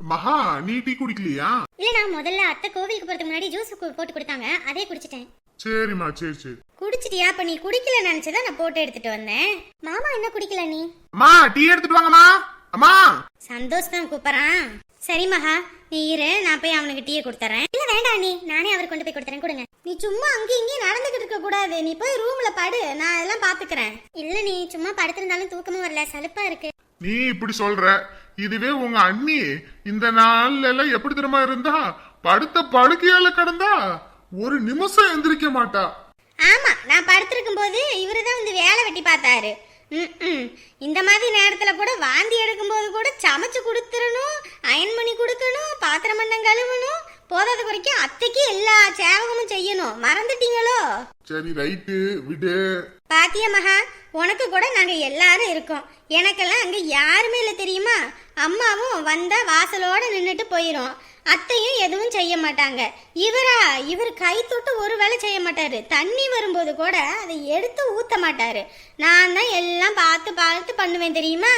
மகா நீ டீ குடிக்கலையா? இல்ல நான் முதல்ல அத்தை கோவிலுக்கு போறதுக்கு முன்னாடி ஜூஸ் போட்டு கொடுத்தாங்க. அதே குடிச்சிட்டேன். சரிம்மா சரி சரி. குடிச்சிட்டியா? அப்ப நீ குடிக்கல நினைச்சதா நான் போட்டு எடுத்துட்டு வந்தேன். மாமா என்ன குடிக்கல நீ? அம்மா டீ எடுத்துட்டு வாங்கம்மா. அம்மா. சந்தோஷ் தான் கூப்பிடுறான். சரி மகா நீ இரு. நான் போய் அவனுக்கு டீயை கொடுத்துறேன். இல்ல வேண்டாம் நீ நானே அவர் கொண்டு போய் கொடுத்துறேன். கொடுங்க. நீ சும்மா அங்கேயும் இங்கேயும் நடந்துகிட்டு இருக்க கூடாது. நீ போய் ரூம்ல படு. நான் அதெல்லாம் பாத்துக்கிறேன். இல்ல நீ சும்மா படுத்திருந்தாலும் தூக்கமும் வரல. சலுப்பா இருக்கு. நீ இப்படி சொல்ற. இதுவே உங்க அண்ணி. இந்த நாள்ல எல்லாம் எப்படி தெரியுமா இருந்தா? படுத்த படுக்கையால கிடந்தா ஒரு நிமிஷம் எந்திரிக்க மாட்டா. ஆமா நான் படுத்திருக்கும் போது இவரு தான் வந்து வேலை வெட்டி பார்த்தாரு. இந்த மாதிரி நேரத்துல கூட வாந்தி எடுக்கும்போது கூட சமைச்சு கொடுத்துடணும் அயன் பண்ணி கொடுக்கணும் பாத்திரம் பண்ணம் கழுவணும் போதாத குறைக்கும் அத்தைக்கு எல்லா சேவகமும் செய்யணும். மறந்துட்டீங்களோ? சரி ரைட்டு விடு. பாத்தியா மகா உனக்கு கூட நாங்கள் எல்லாரும் இருக்கோம். எனக்கெல்லாம் அங்கே யாருமே இல்லை தெரியுமா? அம்மாவும் வந்தால் வாசலோடு நின்றுட்டு போயிடும் அத்தையும் எதுவும் செய்ய மாட்டாங்க. இவரா இவர் கை தொட்டு ஒரு வேலை செய்ய மாட்டாரு. தண்ணி வரும்போது கூட அதை எடுத்து ஊத்த மாட்டாரு. நான் தான் எல்லாம் பார்த்து பார்த்து பண்ணுவேன் தெரியுமா?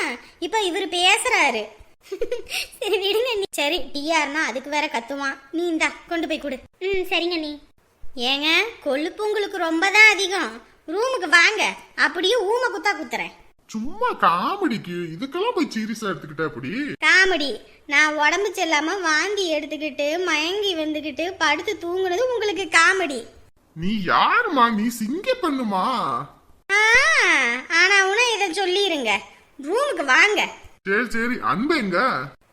இப்போ இவர் பேசுறாரு. சரி விடுங்க நீ சரி டிஆர்னா அதுக்கு வேற கத்துவான். நீ இந்தா கொண்டு போய் கொடு. ம் சரிங்க நீ ஏங்க கொழுப்பு உங்களுக்கு ரொம்ப தான் அதிகம். ரூமுக்கு வாங்க. அப்படியே ஊமை குத்தா குத்துறேன். சும்மா காமெடிக்கு. இதுக்கெல்லாம் போய் சீரியஸா எடுத்துக்கிட்ட அப்படி? காமெடி. நான் உடம்பு செல்லாம வாந்தி எடுத்துக்கிட்டு மயங்கி வந்துக்கிட்டு படுத்து தூங்குனது உங்களுக்கு காமெடி. நீ யாருமா? நீ சிங்க பண்ணுமா? ஆனா உன இதை சொல்லிருங்க. ரூமுக்கு வாங்க. சரி சரி. அன்பு எங்க?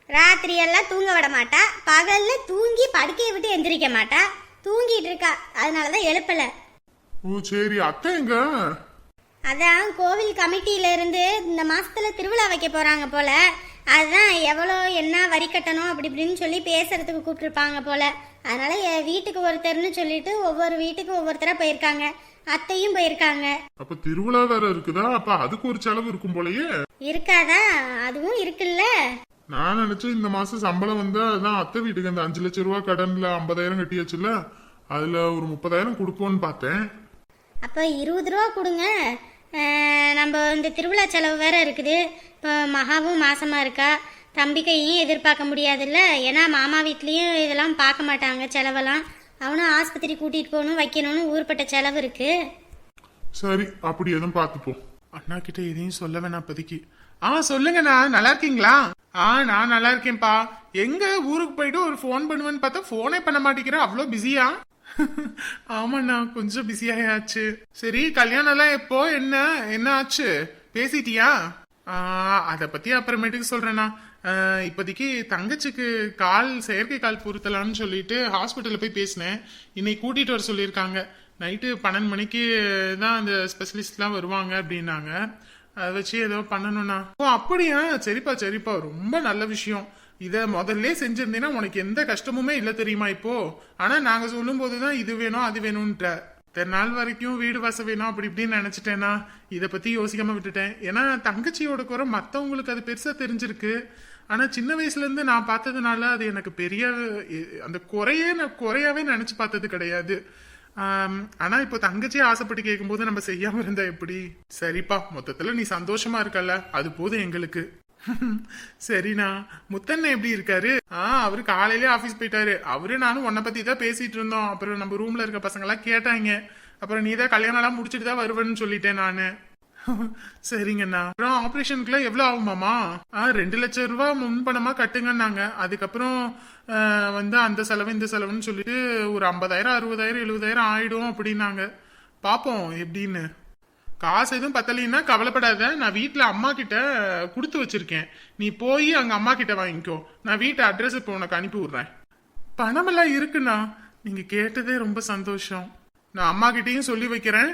ராத்திரி எல்லாம் தூங்க விட மாட்டா. பகல்ல தூங்கி படுக்கையை விட்டு எந்திரிக்க மாட்டா. தூங்கிட்டு இருக்கா. அதனாலதான் எழுப்பல. ஓ சரி அத்தை எங்க அதான் கோவில் கமிட்டியில இருந்து இந்த மாசத்துல திருவிழா வைக்க போறாங்க போல. அதான் எவ்வளோ என்ன வரி கட்டணும் அப்படி இப்படின்னு சொல்லி பேசுறதுக்கு கூப்பிட்டுருப்பாங்க போல. அதனால என் வீட்டுக்கு ஒருத்தர்னு சொல்லிட்டு ஒவ்வொரு வீட்டுக்கு ஒவ்வொருத்தரா போயிருக்காங்க. அத்தையும் போயிருக்காங்க. அப்ப திருவிழா வேற இருக்குதா? அப்ப அதுக்கு ஒரு செலவு இருக்கும் போலயே. இருக்காதா? அதுவும் இருக்குல்ல. நான் நினைச்சேன் இந்த மாசம் சம்பளம் வந்து அதான் அத்தை வீட்டுக்கு அந்த அஞ்சு லட்சம் ரூபா கடன்ல ஐம்பதாயிரம் கட்டியாச்சுல அதுல ஒரு முப்பதாயிரம் கொடுப்போம்னு பார்த்தேன். அப்போ இருபது ரூபா கொடுங்க. நம்ம இந்த திருவிழா செலவு வேற இருக்குது. இப்போ மகாவும் மாசமாக இருக்கா. தம்பிக்கையும் எதிர்பார்க்க முடியாதுல்ல? ஏன்னா மாமா வீட்லேயும் இதெல்லாம் பார்க்க மாட்டாங்க செலவெல்லாம். அவனும் ஆஸ்பத்திரி கூட்டிகிட்டு போகணும் வைக்கணும்னு ஊர்பட்ட செலவு இருக்கு. சரி அப்படி எதுவும் பார்த்துப்போம். அண்ணா கிட்ட எதையும் சொல்ல வேணாம் இப்போதைக்கு. ஆ சொல்லுங்கண்ணா. நல்லா இருக்கீங்களா? ஆ நான் நல்லா இருக்கேன்ப்பா. எங்க ஊருக்கு போயிட்டு ஒரு ஃபோன் பண்ணுவேன்னு பார்த்தா ஃபோனே பண்ண மாட்டேங்கிறேன் அவ்வளோ பிஸியா ஆமாண்ணா கொஞ்சம் பிஸியாயாச்சு சரி கல்யாணம் எல்லாம் எப்போ? என்ன? என்ன ஆச்சு? பேசிட்டியா? அதை பத்தி அப்புறமேட்டுக்கு சொல்றேண்ணா. இப்போதைக்கு தங்கச்சிக்கு கால் செயற்கை கால் பொருத்தலாம்னு சொல்லிட்டு ஹாஸ்பிட்டலில் போய் பேசினேன். இன்னைக்கு கூட்டிட்டு வர சொல்லியிருக்காங்க. நைட்டு பன்னெண்டு மணிக்கு தான் அந்த ஸ்பெஷலிஸ்ட்லாம் வருவாங்க அப்படின்னாங்க. அதை வச்சு ஏதோ பண்ணணும்ண்ணா. ஓ அப்படியா? சரிப்பா சரிப்பா. ரொம்ப நல்ல விஷயம். இதை முதல்ல செஞ்சிருந்தீங்கன்னா உனக்கு எந்த கஷ்டமுமே இல்லை தெரியுமா இப்போ? ஆனா நாங்க சொல்லும் போதுதான் இது வேணும் அது வேணும்ன்ற. நாள் வரைக்கும் வீடு வாச வேணும் அப்படி இப்படின்னு நினைச்சிட்டேன்னா இதை பத்தி யோசிக்காம விட்டுட்டேன். ஏன்னா தங்கச்சியோட குறை மத்தவங்களுக்கு அது பெருசா தெரிஞ்சிருக்கு. ஆனா சின்ன வயசுல இருந்து நான் பார்த்ததுனால அது எனக்கு பெரிய அந்த குறையே நான் குறையாவே நினைச்சு பார்த்தது கிடையாது. ஆனா இப்போ தங்கச்சியை ஆசைப்பட்டு கேட்கும்போது நம்ம செய்யாம இருந்தா எப்படி? சரிப்பா மொத்தத்துல நீ சந்தோஷமா இருக்கல அது போதும் எங்களுக்கு. சரிண்ணா. முத்தண்ணன் எப்படி இருக்காரு? ஆ அவரு காலையிலே ஆஃபீஸ் போயிட்டாரு. அவரு நானும் உன்னை பத்தி தான் பேசிட்டு இருந்தோம். அப்புறம் நம்ம ரூம்ல இருக்க பசங்கெல்லாம் கேட்டாங்க. அப்புறம் நீ தான் கல்யாணம் எல்லாம் முடிச்சுட்டு தான் வருவேன்னு சொல்லிட்டேன் நானு. சரிங்கண்ணா. அப்புறம் ஆப்ரேஷனுக்குலாம் எவ்வளோ ஆகுமாமா ஆ ரெண்டு லட்சம் ரூபா முன்பணமாக கட்டுங்கன்னாங்க. அதுக்கப்புறம் வந்து அந்த செலவு இந்த செலவுன்னு சொல்லிட்டு ஒரு ஐம்பதாயிரம் அறுபதாயிரம் எழுபதாயிரம் ஆயிடும் அப்படின்னாங்க. பார்ப்போம் எப்படின்னு. காசு எதுவும் பத்தலைன்னா கவலைப்படாத. நான் வீட்டில் அம்மா கிட்ட கொடுத்து வச்சிருக்கேன். நீ போய் அங்கே அம்மா கிட்ட வாங்கிக்கோ. நான் வீட்டு அட்ரஸ் இப்போ உனக்கு அனுப்பி விடுறேன். பணமெல்லாம் இருக்குண்ணா. நீங்கள் கேட்டதே ரொம்ப சந்தோஷம். நான் அம்மா கிட்டேயும் சொல்லி வைக்கிறேன்.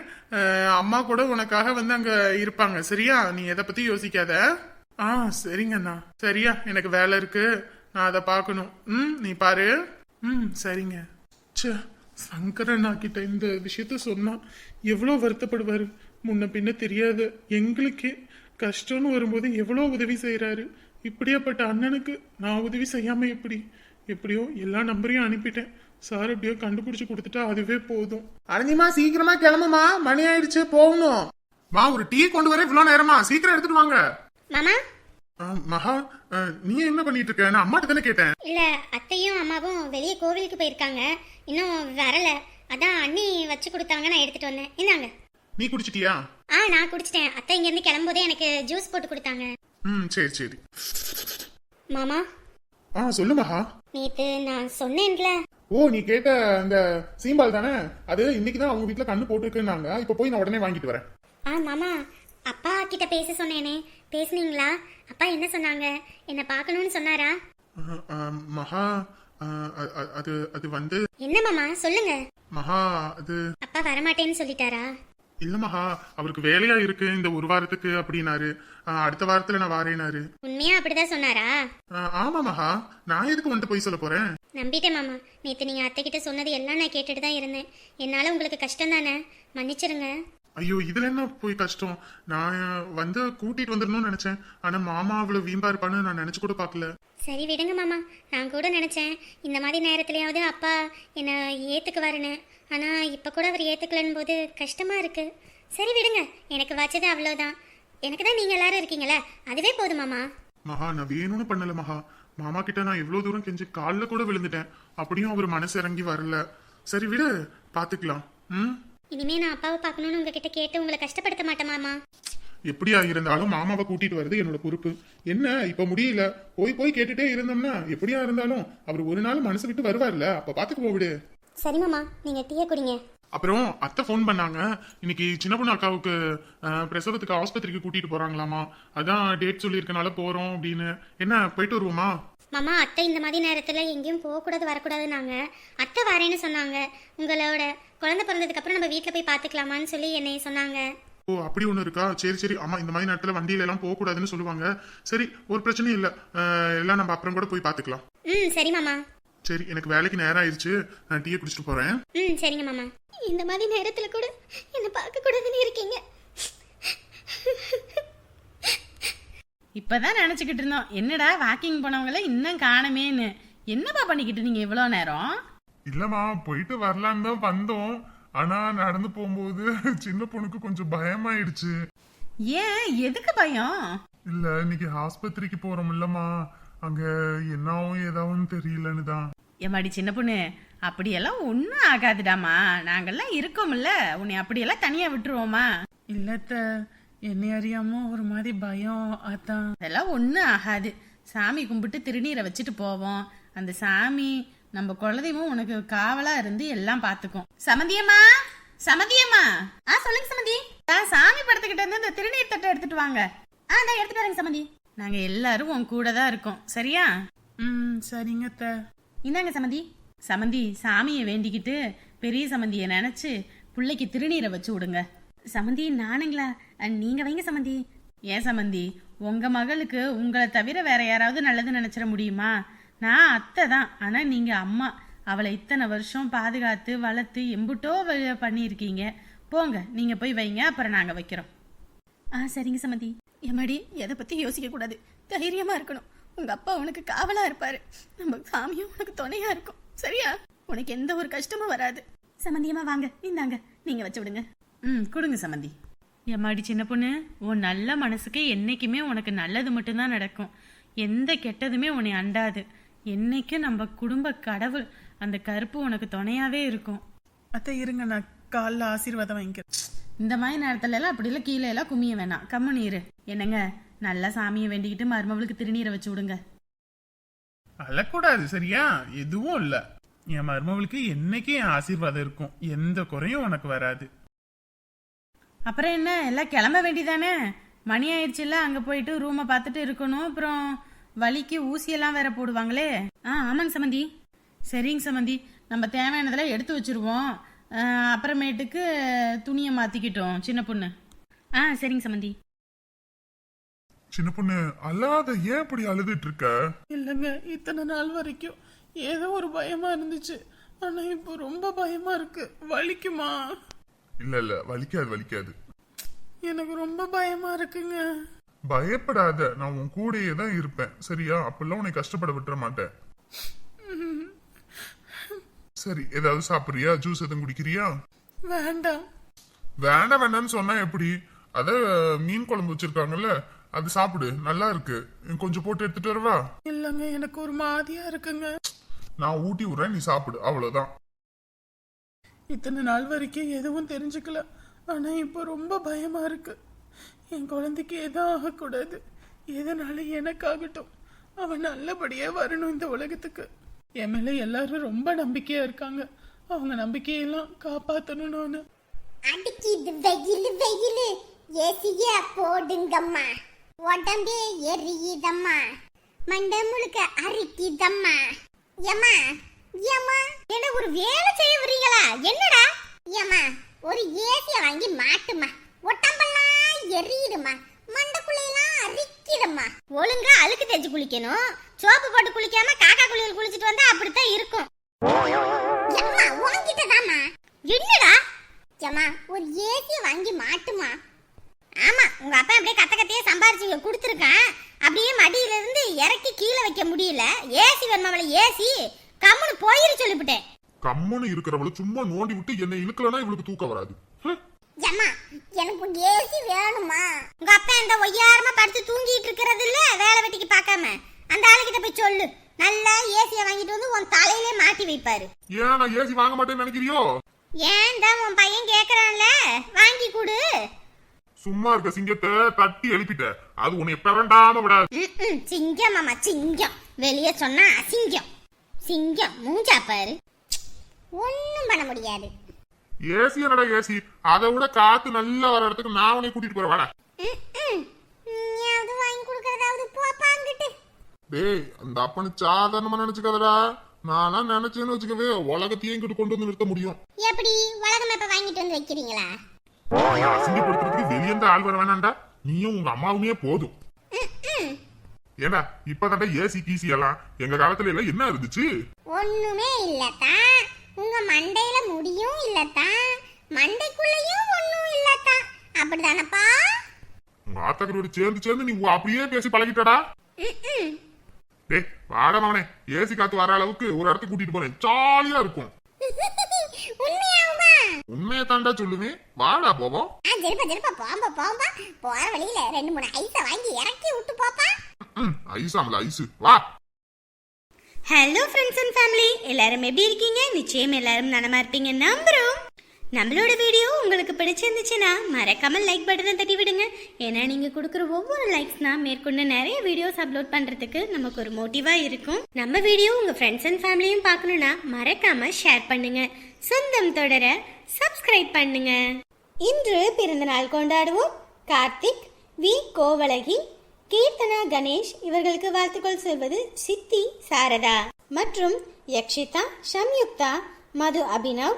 அம்மா கூட உனக்காக வந்து அங்கே இருப்பாங்க. சரியா? நீ எதை பற்றி யோசிக்காத. ஆ சரிங்கண்ணா. சரியா? எனக்கு வேலை இருக்கு. நான் அதை பார்க்கணும். ம் நீ பாரு. ம் சரிங்க. சே சங்கரண்ணா கிட்ட இந்த விஷயத்த சொன்னா எவ்வளோ வருத்தப்படுவாரு. முன்ன பின்ன தெரியாது. எங்களுக்கே கஷ்டம்னு வரும்போது எவ்வளோ உதவி செய்றாரு. இப்படியாப்பட்ட அண்ணனுக்கு நான் உதவி செய்யாம எப்படி? எப்படியோ எல்லா நம்பரையும் அனுப்பிட்டேன். சார் எப்படியோ கண்டுபிடிச்சு கொடுத்துட்டா அதுவே போதும். அனந்திமா சீக்கிரமா கிளம்புமா? மணி ஆயிடுச்சு போகணும். மா ஒரு டீ கொண்டு வர இவ்வளவு நேரமா? சீக்கிரம் எடுத்துட்டு வாங்க. மாமா? மகா நீ என்ன பண்ணிட்டு இருக்க? நான் அம்மாட்ட தானே கேட்டேன். இல்ல அத்தையும் அம்மாவும் வெளியே கோவிலுக்கு போயிருக்காங்க. இன்னும் வரல. அதான் அண்ணி வச்சு கொடுத்தாங்க நான் எடுத்துட்டு வந்தேன். இந்தாங்க. நீ குடிச்சிட்டியா? ஆ நான் குடிச்சிட்டேன். அத்தை இங்க இருந்து கிளம்பும்போதே எனக்கு ஜூஸ் போட்டு கொடுத்தாங்க. ம் சரி சரி. மாமா? ஆ சொல்லு மகா. நேத்து நான் சொன்னேன்ல. ஓ நீ கேட்ட அந்த சீம்பால் தானே? அது இன்னைக்கு தான் அவங்க வீட்ல கண்ணு போட்டுருக்குன்னாங்க. இப்போ போய் நான் உடனே வாங்கிட்டு வரேன். ஆ மாமா அப்பா கிட்ட பேச சொன்னேனே. பேசுனீங்களா? அப்பா என்ன சொன்னாங்க? என்ன பார்க்கணும்னு சொன்னாரா? மகா அது அது வந்து என்ன மாமா? சொல்லுங்க. மகா அது அப்பா வரமாட்டேன்னு சொல்லிட்டாரா? இல்ல மகா அவருக்கு வேலையா இருக்கு இந்த ஒரு வாரத்துக்கு அப்படின்னாரு. அடுத்த வாரத்துல நான் வாரேனாரு உண்மையா அப்படிதான் சொன்னாரா? ஆமா மகா நான் எதுக்கு வந்துட்டு போய் சொல்ல போறேன்? நம்பிட்டேன் மாமா. நேத்து நீங்க அத்தை கிட்ட சொன்னது எல்லாம் நான் கேட்டுட்டு தான் இருந்தேன். என்னால உங்களுக்கு கஷ்டம் தானே? மன்னிச்சிருங்க. ஐயோ இதுல என்ன போய் கஷ்டம்? நான் வந்து கூட்டிட்டு வந்துடணும்னு நினைச்சேன். ஆனா மாமா அவ்வளவு வீம்பா இருப்பான்னு நான் நினைச்சு கூட பார்க்கல. சரி விடுங்க மாமா. நான் கூட நினச்சேன். இந்த மாதிரி நேரத்துலயாவது அப்பா என்னை ஏற்றுக்குவாருன்னு ஆனால் இப்போ கூட அவர் ஏற்றுக்கலன்னு போது கஷ்டமாக இருக்கு. சரி விடுங்க எனக்கு வச்சது அவ்வளோதான் எனக்கு தான் நீங்கள் எல்லாரும் இருக்கீங்களே அதுவே போதும் மாமா. மகா நான் வேணும்னு பண்ணல மகா. மாமா கிட்ட நான் எவ்வளவு தூரம் கெஞ்சி கால்ல கூட விழுந்துட்டேன். அப்படியும் அவர் மனசு இறங்கி வரல. சரி விடு பாத்துக்கலாம். ம்? இனிமே நான் அப்பாவை பார்க்கணுன்னு உங்ககிட்ட கேட்டு உங்களை கஷ்டப்படுத்த மாட்டேன் மாமா. எப்படியா இருந்தாலும் மாமாவை கூட்டிட்டு வர்றது என்னோட பொறுப்பு. என்ன இப்ப முடியல? போய் போய் கேட்டுட்டே இருந்தோம்னா எப்படியா இருந்தாலும் அவர் ஒரு நாள் மனசு விட்டு வருவார்ல. அப்ப பாத்துக்குவோம் விடு. சரி மாமா. நீங்கள் டீயை குடிங்க. அப்புறம் அத்தை ஃபோன் பண்ணாங்க. இன்னைக்கு சின்ன பொண்ணு அக்காவுக்கு பிரசவத்துக்கு ஆஸ்பத்திரிக்கு கூட்டிட்டு போறாங்களாமா. அதான் டேட் சொல்லியிருக்கனால போறோம் அப்படின்னு. என்ன போயிட்டு வருவோமா? மாமா அத்தை இந்த மாதிரி நேரத்தில் எங்கேயும் போகக்கூடாது வரக்கூடாதுன்னாங்க. அத்தை வரேன்னு சொன்னாங்க. உங்களோட குழந்தை பிறந்ததுக்கப்புறம் நம்ம வீட்டில் போய் பார்த்துக்கலாமான்னு சொல்லி என்னை சொன்னாங்க. ஓ அப்படி ஒண்ணு இருக்கா? சரி சரி. ஆமா இந்த மாதிரி நேரத்துல வண்டியில எல்லாம் போக கூடாதுன்னு சொல்லுவாங்க. சரி ஒரு பிரச்சனையும் இல்ல. எல்லாம் நம்ம அப்புறம் கூட போய் பாத்துக்கலாம். ம் சரி மாமா. சரி எனக்கு வேலைக்கு நேரம் ஆயிடுச்சு. நான் டீயை குடிச்சிட்டு போறேன். ம் சரிங்க மாமா. இந்த மாதிரி நேரத்தில் கூட என்னை பார்க்க கூடாதுன்னு இருக்கீங்க. இப்பதான் நினைச்சுக்கிட்டு இருந்தோம். என்னடா வாக்கிங் போனவங்கள இன்னும் காணமேன்னு. என்னப்பா பண்ணிக்கிட்டு நீங்க இவ்வளோ நேரம்? இல்லம்மா போயிட்டு வரலான்னு தான் வந்தோம். ஆனா நடந்து போகும்போது சின்ன பொண்ணுக்கு கொஞ்சம் பயமாயிடுச்சு. ஏன்? எதுக்கு பயம்? இல்ல இன்னைக்கு ஆஸ்பத்திரிக்கு போறோம் இல்லம்மா. அங்க என்னாவும் ஏதாவும் தெரியலன்னு தான். எம்மாடி சின்ன பொண்ணு அப்படியெல்லாம் ஒன்றும் ஆகாதுடாமா நாங்கெல்லாம் இருக்கோம்ல உன்னை அப்படியெல்லாம் தனியாக விட்டுருவோமா இல்லத்த என்னை அறியாம ஒரு மாதிரி பயம் அதான். அதெல்லாம் ஒன்றும் ஆகாது. சாமி கும்பிட்டு திருநீரை வச்சுட்டு போவோம். அந்த சாமி நம்ம குலதெய்வம் உனக்கு காவலா இருந்து எல்லாம் பார்த்துக்கும் சமந்தியம்மா சமந்தியம்மா. ஆ சொல்லுங்க சமந்தி. ஆ சாமி படத்துக்கிட்ட இருந்து இந்த திருநீர் தட்டை எடுத்துட்டு வாங்க. ஆ நான் எடுத்துட்டு வரேங்க சமந்தி. நாங்க எல்லாரும் உன் கூட தான் இருக்கோம். சரியா? ம் சரிங்க இந்தாங்க சமந்தி. சமந்தி சாமியை வேண்டிக்கிட்டு பெரிய சமந்தியை நினைச்சு பிள்ளைக்கு திருநீரை வச்சு விடுங்க. சமந்தி நானுங்களா? நீங்கள் நீங்க வைங்க சமந்தி. ஏன் சமந்தி? உங்க மகளுக்கு உங்களை தவிர வேற யாராவது நல்லது நினைச்சிட முடியுமா? நான் அத்தை தான். ஆனா நீங்க அம்மா. அவளை இத்தனை வருஷம் பாதுகாத்து வளர்த்து எம்புட்டோ பண்ணியிருக்கீங்க. போங்க நீங்க போய் வைங்க அப்புறம் நாங்க வைக்கிறோம். ஆ சரிங்க சமந்தி. எம்மாடி எதை பத்தி யோசிக்க கூடாது. தைரியமா இருக்கணும். உங்க அப்பா உனக்கு காவலா இருப்பாரு. நம்ம சாமியும் உனக்கு துணையா இருக்கும். சரியா? உனக்கு எந்த ஒரு கஷ்டமும் வராது. சமந்தியமா வாங்க. இந்தாங்க. நீங்க வச்சு விடுங்க. ம் கொடுங்க சமந்தி. எம்மாடி சின்ன பொண்ணு உன் நல்ல மனசுக்கு என்னைக்குமே உனக்கு நல்லது மட்டும்தான் நடக்கும். எந்த கெட்டதுமே உன்னை அண்டாது. என்னைக்கும் நம்ம குடும்ப கடவுள் அந்த கருப்பு உனக்கு துணையாவே இருக்கும். அத்தை இருங்க நான் காலைல ஆசீர்வாதம் வாங்கிக்கிறேன். இந்த மாதிரி நேரத்துல எல்லாம் அப்படி எல்லாம் கீழே எல்லாம் குமிய வேணாம். கம்முன்னு இரு. என்னங்க? நல்லா சாமியை வேண்டிக்கிட்டு மருமவளுக்கு திருநீரை வச்சு விடுங்க. அழக்கூடாது சரியா? எதுவும் இல்ல. என் மருமவளுக்கு என்னைக்கு என் ஆசீர்வாதம் இருக்கும்? எந்த குறையும் உனக்கு வராது. அப்புறம் என்ன? எல்லாம் கிளம்ப வேண்டியதானே? மணி ஆயிடுச்சுல்ல அங்க போயிட்டு ரூமை பார்த்துட்டு இருக்கணும். அப்புறம் வலிக்கு ஊசியெல்லாம் வேற போடுவாங்களே. ஆ ஆமாங்க சமந்தி. சரிங்க சமந்தி. நம்ம தேவையானதெல்லாம் எடுத்து வச்சிருவோம். அப்புறமேட்டுக்கு துணியை மாத்திக்கிட்டோம் சின்ன பொண்ணு. ஆ சரிங்க சமந்தி. சின்ன பொண்ணு அல்லாத ஏன் இப்படி அழுதுட்டு இருக்க இல்லைங்க இத்தனை நாள் வரைக்கும் ஏதோ ஒரு பயமா இருந்துச்சு. ஆனா இப்போ ரொம்ப பயமா இருக்கு. வலிக்குமா? இல்ல இல்ல வலிக்காது வலிக்காது. எனக்கு ரொம்ப பயமா இருக்குங்க. பயப்படாத நான் உன் கூடயே தான் இருப்பேன். சரியா? அப்பெல்லாம் உன்னை கஷ்டப்பட விட்டுற மாட்டேன். சரி ஏதாவது சாப்பிடுறியா? ஜூஸ் எதுவும் குடிக்கிறியா? வேண்டாம். வேண்டாம் வேண்டாம்னு சொன்னா எப்படி? அத மீன் குழம்பு வச்சிருக்காங்கல்ல அது சாப்பிடு நல்லா இருக்கு. கொஞ்சம் போட்டு எடுத்துட்டு வரவா? இல்லைங்க எனக்கு ஒரு மாதிரியா இருக்குங்க. நான் ஊட்டி விடுறேன் நீ சாப்பிடு அவ்வளவுதான். இத்தனை நாள் வரைக்கும் எதுவும் தெரிஞ்சுக்கல. ஆனா இப்போ ரொம்ப பயமா இருக்கு. என் குழந்தைக்கு எதுவும் ஆகக்கூடாது. எதனால எனக்காகட்டும். அவன் நல்லபடியா வரணும் இந்த உலகத்துக்கு. என் மேல எல்லாரும் ரொம்ப நம்பிக்கையா இருக்காங்க. அவங்க நம்பிக்கையெல்லாம் காப்பாத்தணும் நானு. அடிக்கிது வெயில் வெயில். ஏசிய போடுங்கம்மா. உடம்பே எரியுதம்மா. மண்டை முழுக்க அரிக்குதம்மா. ஏமா ஏமா என்ன ஒரு வேலை செய்ய வரீங்களா என்னடா? ஏம்மா ஒரு ஏசிய வாங்கி மாட்டுமா உடம்பெல்லாம் எரியுதுமா மண்டைக்குள்ளையெல்லாம் அரிக்குதம்மா. ஒழுங்கா அழுக்கு தேய்ச்சி குளிக்கணும். சோப்பு போட்டு குளிக்காம காக்கா குளியல் குளிச்சிட்டு வந்தா அப்படித்தான் இருக்கும். ஏமா வாங்கிட்டதாம்மா என்னடா? ஏமா ஒரு ஏசிய வாங்கி மாட்டுமா ஆமா உங்க அப்பா அப்படியே கத்த கத்தையே சம்பாரிச்சு கொடுத்துருக்கான். அப்படியே மடியில இருந்து இறக்கி கீழே வைக்க முடியல. ஏசி வேணுமாவள ஏசி. கம்முன்னு போயிரு சொல்லிவிட்டேன். கம்முன்னு இருக்கிறவள சும்மா நோண்டி விட்டு என்னை இழுக்கலன்னா இவளுக்கு தூக்கம் வராது. ஏம்மா எனக்கு ஏசி வேணுமா? உங்க அப்பா இந்த ஒய்யாரமா படுத்து தூங்கிட்டு இருக்கிறது இல்ல வேலை வெட்டிக்கு பார்க்காம? அந்த ஆளுகிட்ட போய் சொல்லு. நல்லா ஏசியை வாங்கிட்டு வந்து உன் தலையிலே மாட்டி வைப்பாரு. ஏன் நான் ஏசி வாங்க மாட்டேன்னு நினைக்கிறியோ? ஏன் தான் உன் பையன் கேக்குறான்ல? வாங்கி கொடு. சும்மா இருக்க சிங்கத்தை தட்டி எழுப்பிட்ட அது உன்னை பிறண்டாம விடாது. சிங்கம் மாமா சிங்கம். வெளியே சொன்னா அசிங்கம். சிங்கம் மூஞ்சா பாரு. ஒன்றும் பண்ண முடியாது. ஏசி என்னடா ஏசி. அதை விட காத்து நல்லா வர இடத்துக்கு நான் உன்னை கூட்டிட்டு போறேன். வாடா. டேய் அந்த அப்பனு சாதாரணமா நினைச்சுக்காதடா. நானா நினைச்சேன்னு வச்சுக்கவே உலகத்தையும் இங்கிட்டு கொண்டு வந்து நிறுத்த முடியும். எப்படி? உலகம் இப்ப வாங்கிட்டு வந்து வைக்கிறீங்களா? அசிங்கப்படுத்துறதுக்கு வெளியேந்த ஆள் வர வேணாண்டா நீயும் உங்க அம்மாவுமே போதும். ஏண்டா இப்பதான்டா ஏசி கீசி எல்லாம்? எங்க காலத்துல எல்லாம் என்ன இருந்துச்சு? ஒண்ணுமே இல்லத்தான் உங்க மண்டையில முடியும் இல்லத்தான் மண்டைக்குள்ளேயும் ஒண்ணும் இல்லத்தான் அப்படிதானப்பா? உங்க சேர்ந்து சேர்ந்து நீ அப்படியே பேசி பழகிட்டடா. டேய் வாடா மவனே. ஏசி காத்து வர அளவுக்கு ஒரு இடத்துக்கு கூட்டிட்டு போறேன். ஜாலியா இருக்கும். உண்மையை தாண்டா சொல்லுவேன் வாடா போவோம். ஆ திருப்ப திருப்ப போம்பா போம்பா போற வழியில ரெண்டு மூணு ஐஸ வாங்கி இறக்கி விட்டு போப்பா. ஐஸாமல ஐஸு வா. ஹலோ ஃப்ரெண்ட்ஸ் அண்ட் ஃபேமிலி எல்லாரும் எப்படி இருக்கீங்க? நிச்சயம் எல்லாரும் நலமா இருப்பீங்க நம்புறோம். நம்மளோட வீடியோ உங்களுக்கு பிடிச்சிருந்துச்சுன்னா மறக்காமல் லைக் பட்டனை தட்டி விடுங்க. ஏன்னா நீங்கள் கொடுக்குற ஒவ்வொரு லைக்ஸ்னா மேற்கொண்டு நிறைய வீடியோஸ் அப்லோட் பண்ணுறதுக்கு நமக்கு ஒரு மோட்டிவாக இருக்கும். நம்ம வீடியோ உங்கள் ஃப்ரெண்ட்ஸ் அண்ட் ஃபேமிலியும் பார்க்கணும்னா மறக்காமல் ஷேர் பண்ணுங்க. சொந்தம் தொடர சப்ஸ்கிரைப் பண்ணுங்க. இன்று பிறந்தநாள் கொண்டாடுவோம். கார்த்திக் வி. கோவலகி கீர்த்தனா கணேஷ் இவர்களுக்கு வாழ்த்துக்கள் சொல்வது சித்தி சாரதா மற்றும் யக்ஷிதா சம்யுக்தா மது அபினவ்